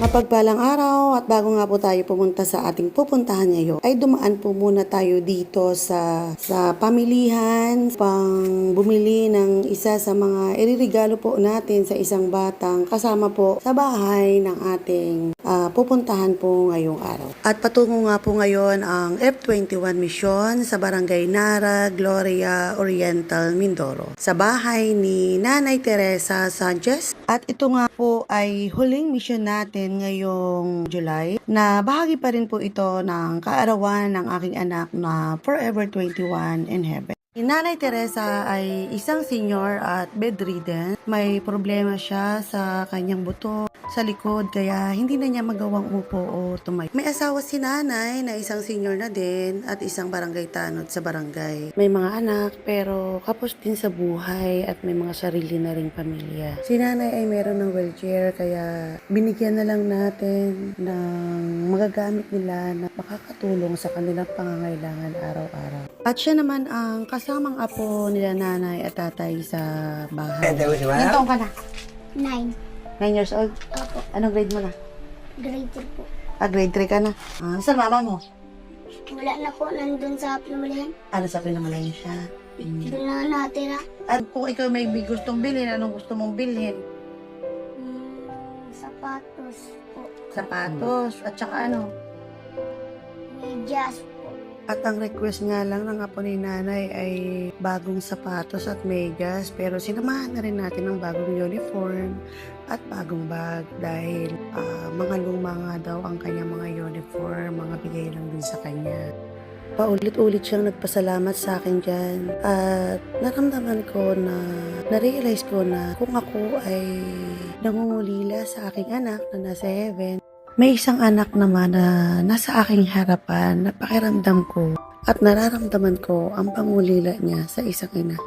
Mapagpalang araw at bago nga po tayo pumunta sa ating pupuntahan ngayon ay dumaan po muna tayo dito sa sa pamilihan pang bumili ng isa sa mga iririgalo po natin sa isang batang kasama po sa bahay ng ating ah, pupuntahan po ngayong araw. At patungo nga po ngayon ang F21 mission sa Barangay Nara, Gloria, Oriental, Mindoro sa bahay ni Nanay Teresa Sanchez. At ito nga po ay huling mission natin ngayong July na bahagi pa rin po ito ng kaarawan ng aking anak na Forever 21 in Heaven. Si Nanay Teresa ay isang senior at bedridden. May problema siya sa kanyang buto, sa likod, kaya hindi na niya magawang upo o tumayo. May asawa si nanay na isang senior na din at isang barangay tanod sa barangay. May mga anak pero kapos din sa buhay at may mga sarili na ring pamilya. Si nanay ay meron ng wheelchair kaya binigyan na lang natin ng magagamit nila na makakatulong sa kanilang pangangailangan araw-araw. At siya naman ang kasamang apo nila nanay at tatay sa bahay. Ilan taong ka na? Nine. 9 years old? Opo. Anong grade mo na? Grade 3 po. Ah, grade 3 ka na. Ah, saan mama mo? Wala na po nandun sa pinamalihan. Ano sa pinamalayan siya? Doon na natira. At kung ikaw may gustong bilhin, anong gusto mong bilhin? Hmm, sapatos po. Sapatos at saka ano? Medyas po. At ang request nga lang ng apo ni nanay ay bagong sapatos at megas pero sinamahan na rin natin ng bagong uniform at bagong bag dahil ah, mga luma nga daw ang kanyang mga uniform, mga bigay lang din sa kanya. Paulit-ulit siyang nagpasalamat sa akin dyan at naramdaman ko na na-realize ko na kung ako ay nangungulila sa aking anak na nasa heaven may isang anak naman na nasa aking harapan na pakiramdam ko at nararamdaman ko ang pangulila niya sa isang ina.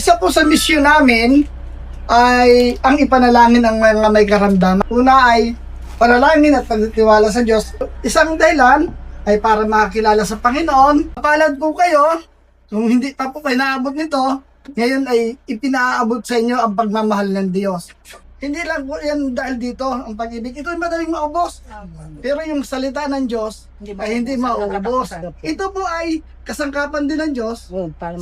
Isa po sa misyon namin ay ang ipanalangin ng mga may karamdaman. Una ay panalangin at pagtitiwala sa Diyos. Isang dahilan ay para makakilala sa Panginoon. Palad po kayo, kung hindi pa po kayo naabot nito, ngayon ay ipinaabot sa inyo ang pagmamahal ng Diyos. Hindi lang po yan dahil dito ang pag-ibig. Ito ay madaling maubos. Pero yung salita ng Diyos ay hindi maubos. Ito po ay kasangkapan din ng Diyos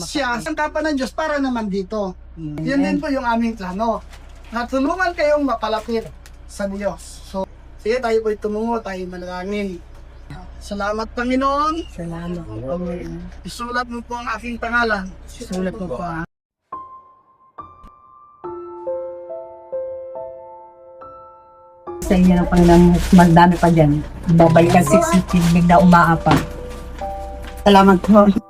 siya, sangkapan ng Diyos para naman dito. Yan din po yung aming plano. Na tulungan kayong mapalapit sa Diyos. So, sige tayo po tumungo, tayo manalangin. Salamat Panginoon. Salamat. Isulat mo po ang aking pangalan. Sulat mo po ah. Sa inyo ng Panginoon, magdami pa dyan. Babalikan 60 na umaapa. Salamat po.